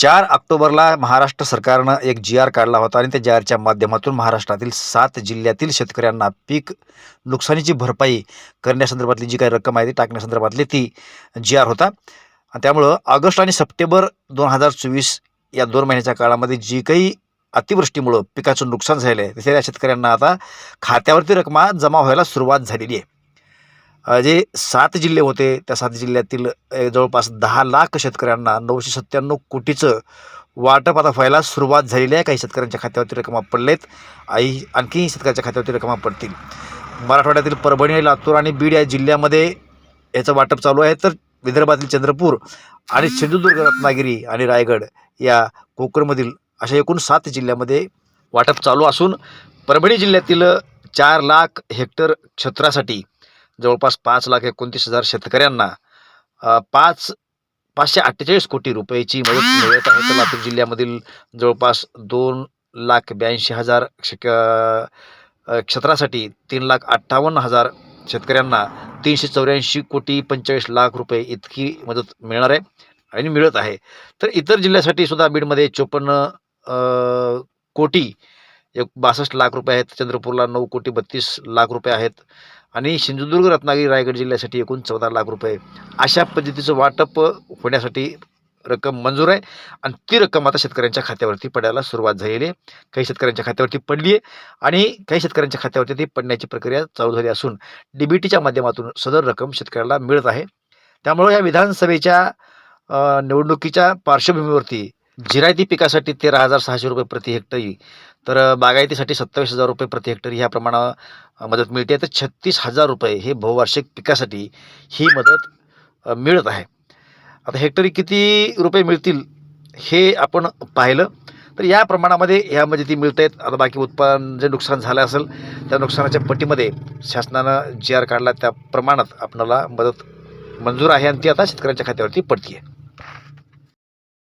चार ऑक्टोबरला महाराष्ट्र सरकारनं एक जी आर काढला होता आणि त्या जी आरच्या माध्यमातून महाराष्ट्रातील सात जिल्ह्यातील शेतकऱ्यांना पीक नुकसानीची भरपाई करण्यासंदर्भातली जी काही रक्कम आहे ती टाकण्यासंदर्भातली ती जी आर होता. त्यामुळं ऑगस्ट आणि सप्टेंबर दोन हजार चोवीस या दोन महिन्याच्या काळामध्ये जी काही अतिवृष्टीमुळं पिकाचं नुकसान झालेलं आहे त्या शेतकऱ्यांना आता खात्यावरती रकमा जमा व्हायला सुरुवात झालेली आहे. जे सात जिल्हे होते त्या सात जिल्ह्यातील जवळपास दहा लाख शेतकऱ्यांना नऊशे सत्त्याण्णव कोटीचं वाटप आता व्हायला सुरुवात झालेली आहे. काही शेतकऱ्यांच्या खात्यावरती रकमा पडलेत. आई आणखी शेतकऱ्यांच्या खात्यावरती रकमा पडतील. मराठवाड्यातील परभणी लातूर आणि बीड या जिल्ह्यामध्ये याचं वाटप चालू आहे. तर विदर्भातील चंद्रपूर आणि सिंधुदुर्ग रत्नागिरी आणि रायगड या कोकणमधील अशा एकूण सात जिल्ह्यामध्ये वाटप चालू असून परभणी जिल्ह्यातील चार लाख हेक्टर क्षेत्रासाठी जवळपास पाच लाख एकोणतीस हजार शेतकऱ्यांना पाच पाचशे अठ्ठेचाळीस कोटी रुपयाची मदत मिळत आहे. तर लातूर जिल्ह्यामधील जवळपास दोन लाख ब्याऐंशी हजार शेक क्षेत्रासाठी तीन लाख अठ्ठावन्न हजार शेतकऱ्यांना तीनशे चौऱ्याऐंशी कोटी पंचेचाळीस लाख रुपये इतकी मदत मिळणार आहे आणि मिळत आहे. तर इतर जिल्ह्यासाठी सुद्धा बीडमध्ये चोपन्न कोटी एक बासष्ट लाख रुपये आहेत. चंद्रपूरला नऊ कोटी बत्तीस लाख रुपये आहेत. आणि सिंधुदुर्ग रत्नागिरी रायगड जिल्ह्यासाठी एकूण चौदा लाख रुपये. अशा पद्धतीचं वाटप होण्यासाठी रक्कम मंजूर आहे. आणि ती रक्कम आता शेतकऱ्यांच्या खात्यावरती पडायला सुरुवात झालेली आहे. काही शेतकऱ्यांच्या खात्यावरती पडली आहे. आणि काही शेतकऱ्यांच्या खात्यावरती ती पडण्याची प्रक्रिया चालू झाली असून डी बी टीच्या माध्यमातून सदर रक्कम शेतकऱ्याला मिळत आहे. त्यामुळे या विधानसभेच्या निवडणुकीच्या पार्श्वभूमीवरती जिरायती पिकासाठी तेरा हजार सहाशे रुपये प्रति हेक्टरी. तर बागायतीसाठी सत्तावीस हजार रुपये प्रति हेक्टरी ह्या प्रमाणात मदत मिळते. तर छत्तीस हजार रुपये हे बहुवार्षिक पिकासाठी ही मदत मिळत आहे. आता हेक्टरी किती रुपये मिळतील हे आपण पाहिलं. तर या प्रमाणामध्ये यामध्ये ती मिळत आहेत. आता बाकी उत्पादन जे नुकसान झालं असेल त्या नुकसानाच्या पटीमध्ये शासनानं जी आर काढला त्या प्रमाणात आपणाला मदत मंजूर आहे आणि ती आता शेतकऱ्यांच्या खात्यावरती पडते आहे